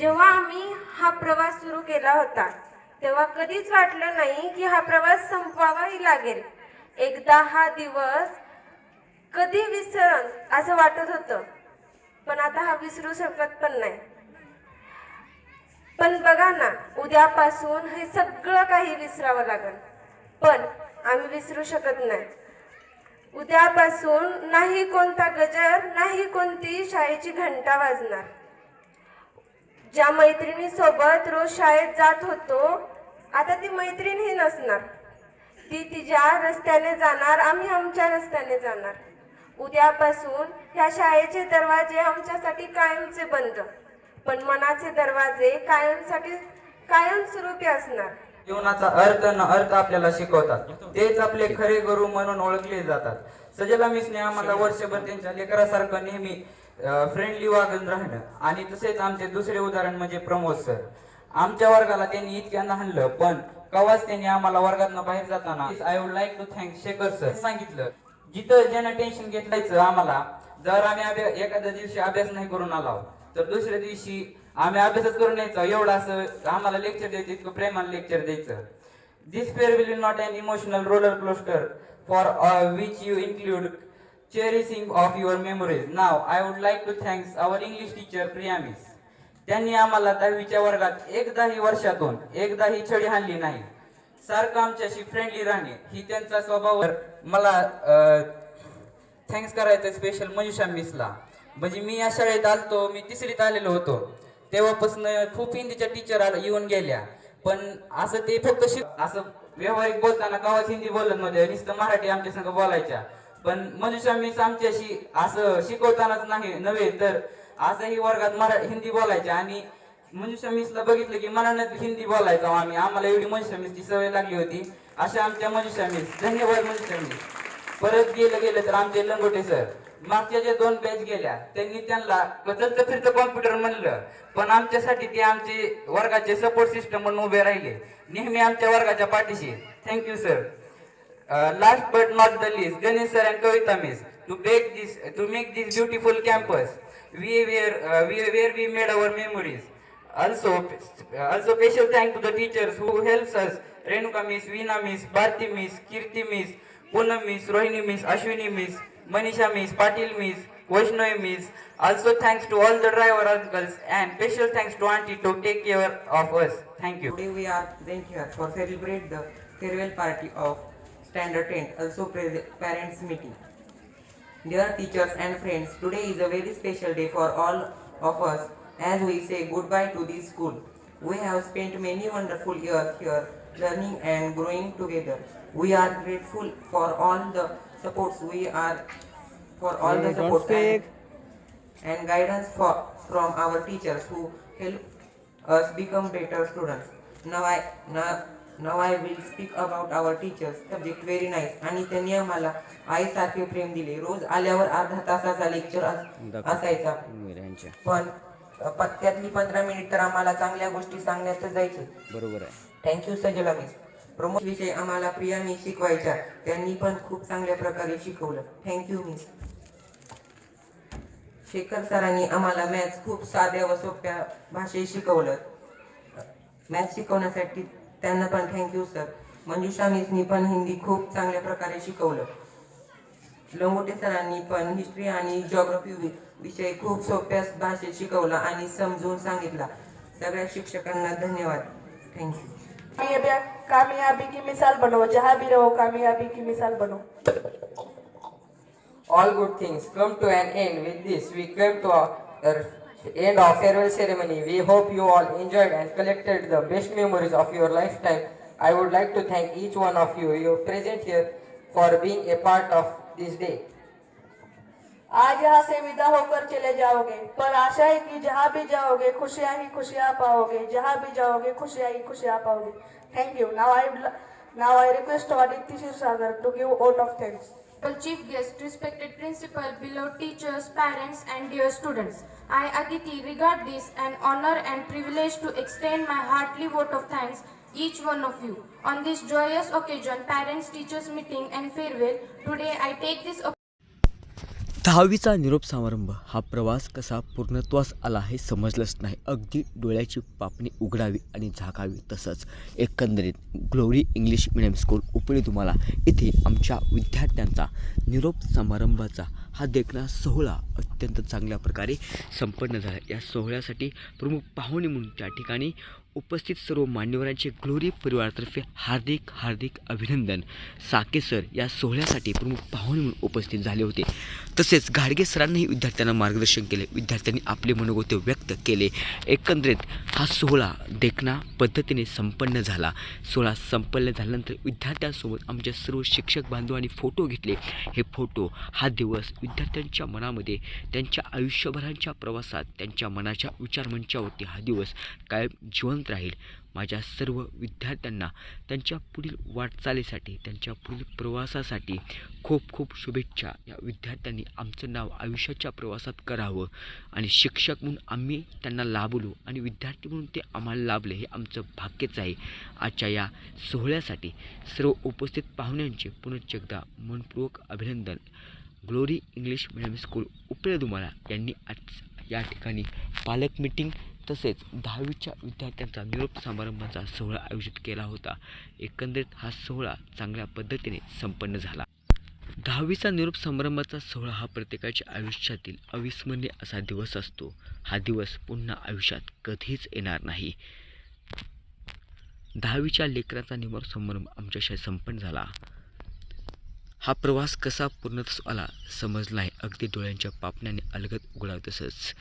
जेव्हा आम्ही हा प्रवास सुरू केला होता तेव्हा कधीच वाटलं नाही की हा प्रवास संपवावाही लागेल. एकदा हा दिवस कधी विसरण असं वाटत होतं पण आता हा विसरू शकत पण नाही. पण बघा ना उद्यापासून हे सगळं काही विसरावं लागेल. पण आम्ही विसरू शकत नाही. उद्यापासून नाही कोणता गजर नाही कोणती शाळेची घंटा वाजणार. ज्या मैत्रिणी सोबत रोज शाळेत जात होतो आता ती मैत्रीणही नसणार. ती तिच्या रस्त्याने जाणार आम्ही आमच्या रस्त्याने जाणार. उद्यापासून ह्या शाळेचे दरवाजे आमच्यासाठी कायमचे बंद. पण मनाचे दरवाजे कायमसाठी कायमस्वरूपी असणार. जीवनाचा अर्थ न अर्थ आपल्याला शिकवतात. तेच आपले खरे गुरु म्हणून ओळखले जातात. सजला मिसने आम्हाला वर्षभर त्यांच्या लेकरासारखं नेहमी फ्रेंडली वागून राहणं आणि तसेच आमचे दुसरे उदाहरण म्हणजे प्रमोद सर आमच्या वर्गाला त्यांनी इतक्यांदा हाणलं पण कवाच त्यांनी आम्हाला वर्गातनं बाहेर जाताना I would like to thank Shekhar sir सांगितलं जिथं ज्यानं टेन्शन घेतलायचं आम्हाला जर आम्ही अभ्यास एखाद्या दिवशी अभ्यास नाही करून आलो तर दुसऱ्या दिवशी आम्ही अभ्यासच करून यायचो. एवढं असं आम्हाला लेक्चर द्यायचं इतकं प्रेमाने लेक्चर द्यायचं. This fair will not an emotional roller coaster for which you include cherishing of your memories now I would like to thanks our English teacher Priya miss त्यांनी आम्हाला दहावीच्या वर्गात एकदाही वर्षातून एकदाही छडी हाणली नाही. सारखं आमच्याशी फ्रेंडली राहणे ही त्यांचा स्वभाव मला थँक्स करायचं स्पेशल मयुषा मिसला. म्हणजे मी या शाळेत आलतो मी तिसरीत आलेलो होतो. तेव्हापासून खूप हिंदीच्या टीचर येऊन गेल्या. पण असं ते फक्त शिक असं व्यावहारिक बोलताना गावात हिंदी बोलत नव्हते नुसतं मराठी आमच्या संग बोलायच्या. पण मनुष्या आमच्याशी असं शिकवतानाच नाही नव्हे तर असंही वर्गात मरा हिंदी बोलायची. आणि मनुष्य मिसला बघितलं की मनानं हिंदी बोलायचो आम्ही. आम्हाला एवढी मनुष्य मिसची सवय लागली होती. अशा आमच्या मनुष्य मिस धन्यवाद मनुष्य मिस परत गेलं गेलं तर आमचे लंगोटे सर. मागच्या ज्या दोन बॅच गेल्या त्यांनी त्यांना कचलचं फिरतं कॉम्प्युटर म्हणलं. पण आमच्यासाठी ते आमचे वर्गाचे सपोर्ट सिस्टम म्हणून उभे राहिले. नेहमी आमच्या वर्गाच्या पाठीशी. Thank you sir Uh, last but not the least, Ganesh sir and Kavita miss, to make this to make this beautiful campus, we where uh, we where we made our memories. Also, uh, also special thank to the teachers who helps us: Renuka miss, Veena miss, Bharti miss, Kirti miss, Poonam miss, Rohini miss, Ashwini miss, Manisha miss, Patil miss, Vaishnavi miss. Also, thanks to all the driver uncles and special thanks to Auntie to take care of us. Thank you. Today we are thank you for celebrate the farewell party of Standard 10, also parents meeting. Dear teachers and friends, today is a very special day for all of us as we say goodbye to this school. We have spent many wonderful years here learning and growing together. We are grateful for all the supports we are for all the support and, and guidance for, from our teachers who help us become better students. Now I now, now I will speak about our teachers. Subject very nice. आणि त्यांनी आम्हाला आईसारखे प्रेम दिले. रोज आल्यावर अर्धा तासाचा lecture असायचा. पण अ, त्यातली पंधरा मिनिट तर आम्हाला चांगल्या गोष्टी सांगण्यातच जायचे. बरोबर आहे थँक्यू सजला मिस प्रमोद विषय आम्हाला प्रिया मिस शिकवायच्या त्यांनी पण खूप चांगल्या प्रकारे शिकवलं थँक्यू मिस शेखर सरांनी आम्हाला मॅथ्स खूप साध्या व सोप्या भाषेत शिकवलं मॅथ्स शिकवण्यासाठी त्यांना पण थँक्यू सर मंजुषा मिसनी पण हिंदी खूप चांगल्या प्रकारे शिकवलं. लंगोटे सरांनी पण हिस्ट्री आणि जिओग्राफी विषय खूप सोप्या भाषेत शिकवला आणि समजून सांगितला. सगळ्या शिक्षकांना धन्यवाद. थँक्यू कामयाबी कामयाबी की मिसाल बनो जहाँ भी रहो कामयाबी की मिसाल बनो. All good things come to an end. With this, we come to our end of farewell ceremony. We hope you all enjoyed and collected the best memories of your lifetime. I would like to thank each one of you, you present here, for being a part of this day. आज यहाँ से विदा होकर चले जाओगे पर आशा है कि जहाँ भी जाओगे खुशियाँ ही खुशियाँ पाओगे जहाँ भी जाओगे खुशियाँ ही खुशियाँ पाओगे thank you now I now I request Aditya Shiv Sagar to give vote of thanks chief guest, respected principal, beloved teachers, parents, and dear students. I, Aditi, regard this an honor and privilege to extend my heartly vote of thanks each one of you. On this joyous occasion, parents, teachers meeting and farewell, today I take this दहावीचा निरोप समारंभ हा प्रवास कसा पूर्णत्वास आला हे समजलंच नाही. अगदी डोळ्याची पापणी उघडावी आणि झाकावी तसंच एकंदरीत Glory English Medium School Upali तुम्हाला. इथे आमच्या विद्यार्थ्यांचा निरोप समारंभाचा हा देखणा सोहळा अत्यंत चांगल्या प्रकारे संपन्न झाला. या सोहळ्यासाठी प्रमुख पाहुणे म्हणून त्या ठिकाणी उपस्थित सर्व मान्यवरांचे ग्लोरी परिवारातर्फे हार्दिक हार्दिक अभिनंदन. साके सर या सोहळ्यासाठी प्रमुख पाहुणे म्हणून उपस्थित झाले होते. तसेच गाडगे सरांनीही विद्यार्थ्यांना मार्गदर्शन केले. विद्यार्थ्यांनी आपले मनोगत व्यक्त केले. एकंदरीत हा सोहळा देखणा पद्धतीने संपन्न झाला. सोहळा संपन्न झाल्यानंतर विद्यार्थ्यांसोबत आमच्या सर्व शिक्षक बांधवांनी फोटो घेतले. हे फोटो हा दिवस विद्यार्थ्यांच्या मनामध्ये त्यांच्या आयुष्यभरांच्या प्रवासात त्यांच्या मनाच्या विचारमंचावरती हा दिवस कायम जिवंत राहील. माझ्या सर्व विद्यार्थ्यांना त्यांच्या पुढील वाटचालीसाठी त्यांच्या पुढील प्रवासासाठी खूप खूप शुभेच्छा. या विद्यार्थ्यांनी आमचं नाव आयुष्याच्या प्रवासात करावं आणि शिक्षक म्हणून आम्ही त्यांना लाभलो आणि विद्यार्थी म्हणून ते आम्हाला लाभले हे आमचं भाग्यच आहे. आजच्या या सोहळ्यासाठी सर्व उपस्थित पाहुण्यांचे पुनश्च एकदा मनपूर्वक अभिनंदन. ग्लोरी इंग्लिश मिडियम स्कूल उपले तुम्हाला. यांनी आज या ठिकाणी पालक मिटिंग तसेच दहावीच्या विद्यार्थ्यांचा निरोप समारंभाचा सोहळा आयोजित केला होता. एकंदरीत हा सोहळा चांगल्या पद्धतीने संपन्न झाला. दहावीचा निरोप समारंभाचा सोहळा हा प्रत्येकाच्या आयुष्यातील अविस्मरणीय असा दिवस असतो. हा दिवस पुन्हा आयुष्यात कधीच येणार नाही. दहावीच्या लेकराचा निरोप समारंभ आमच्याशी संपन्न झाला. हा प्रवास कसा पूर्णत आला समजला आहे अगदी डोळ्यांच्या पापण्याने अलगद उघडाव तसंच